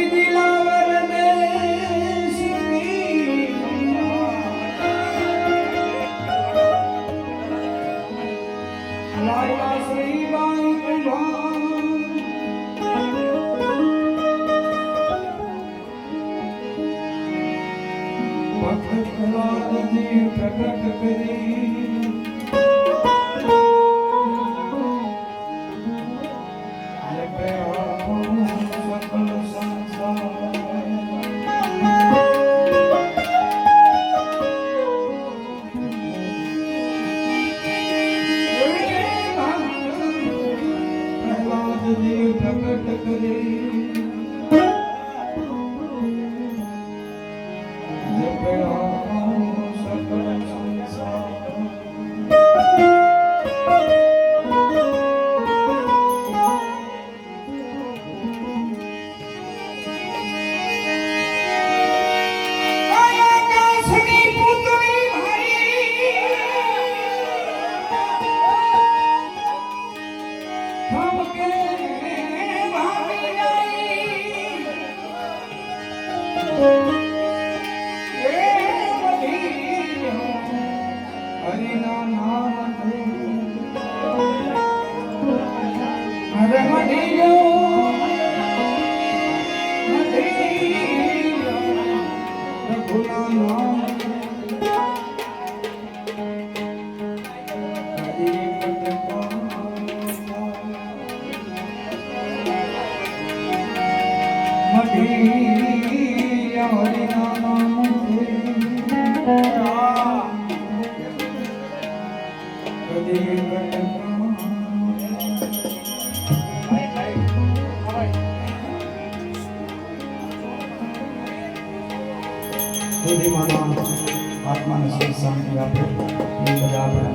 দিদি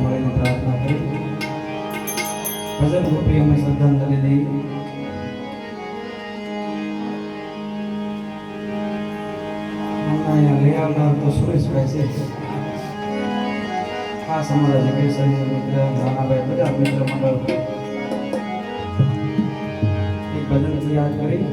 મળીને પ્રાર્થના કરી. ભજન રૂપી અમે શ્રદ્ધાંજલિ દઈએ છે. ખાસ અમારા જગેશભાઈ મિત્ર નાનાભાઈ બધા મિત્ર મંડળ. એક ભજન યાદ કરી.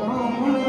Oh, my God.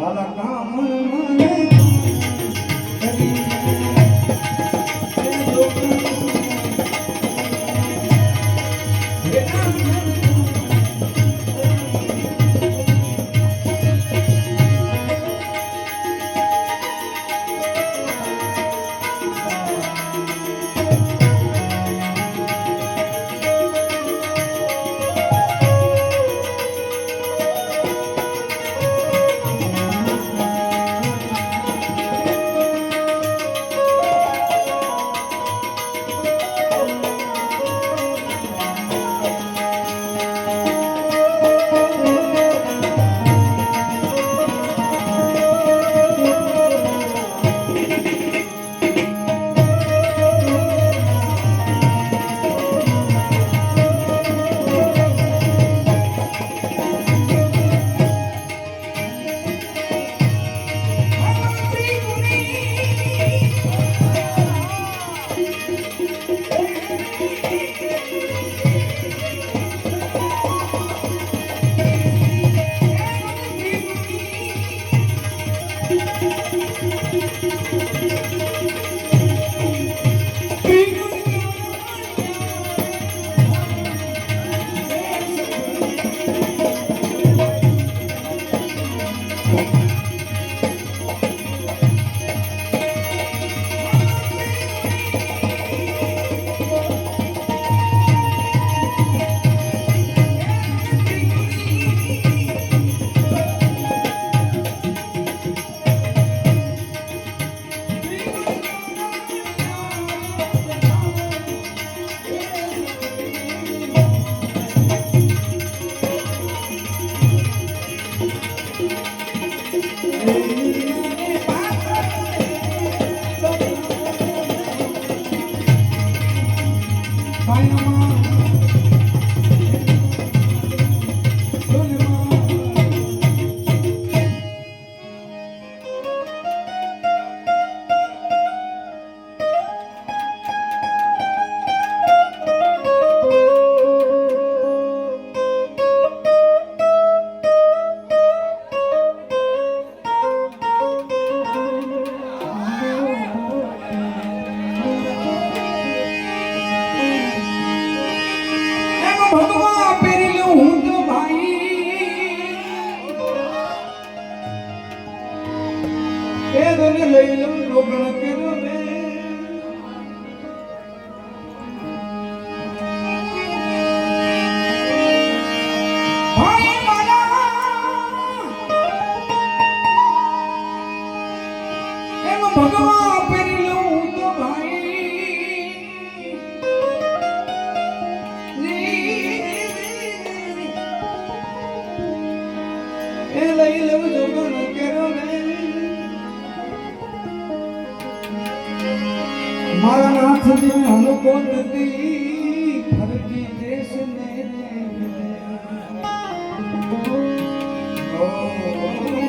ولقد ভগবান એ લઈ લઉં જોગણ કેરો ને મારા નાથ દિન અનુકોટ દી ફરતી દેશ ને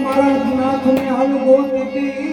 મારા નાથ ને અનુકોટ દી